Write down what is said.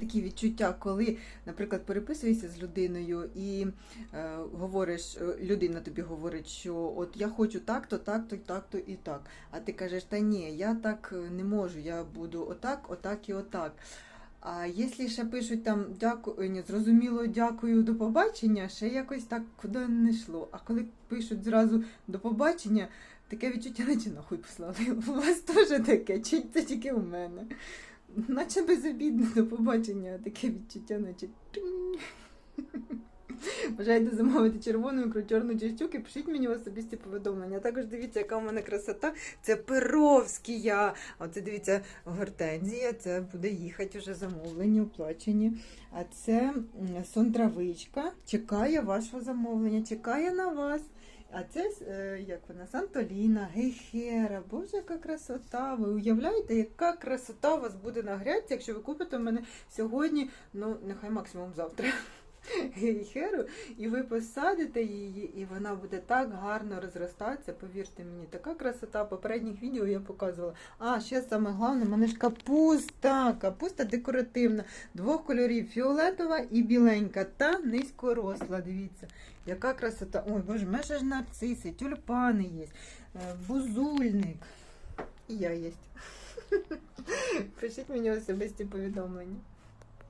Такі відчуття, коли, наприклад, переписуєшся з людиною і е, говориш, е, людина тобі говорить, що от я хочу так-то, так-то, так-то і так. А ти кажеш, та ні, я так е, не можу, я буду отак, отак і отак. А якщо ще пишуть там дякую, ні, зрозуміло, дякую, до побачення, ще якось так куди не йшло. А коли пишуть зразу до побачення, таке відчуття, наче нахуй послали. У вас теж таке, чи це тільки у мене. Наче безобідне до побачення, таке відчуття, наче. Бажаєте замовити червону ікру, чорну чи щуки, пишіть мені особисті повідомлення. Також дивіться, яка в мене красота. Це Перовський. я. А це дивіться, гортензія, це буде їхати вже замовлення, оплачені. А це сон травичка. Чекає вашого замовлення, чекає на вас. А це е, як вона Сантоліна, Гейхера. Боже, яка красота! Ви уявляєте, яка красота у вас буде на грядці, якщо ви купите в мене сьогодні, ну нехай максимум завтра. Гейхеру, і ви посадите її, і вона буде так гарно розростатися. Повірте мені, така красота. Попередніх відео я показувала. А, ще саме головне, в мене ж капуста. Капуста декоративна, двох кольорів фіолетова і біленька, та низькоросла. Дивіться, яка красота. Ой, боже, мене ж нарциси, тюльпани є, е, бузульник. І я є. Пишіть мені особисті повідомлення.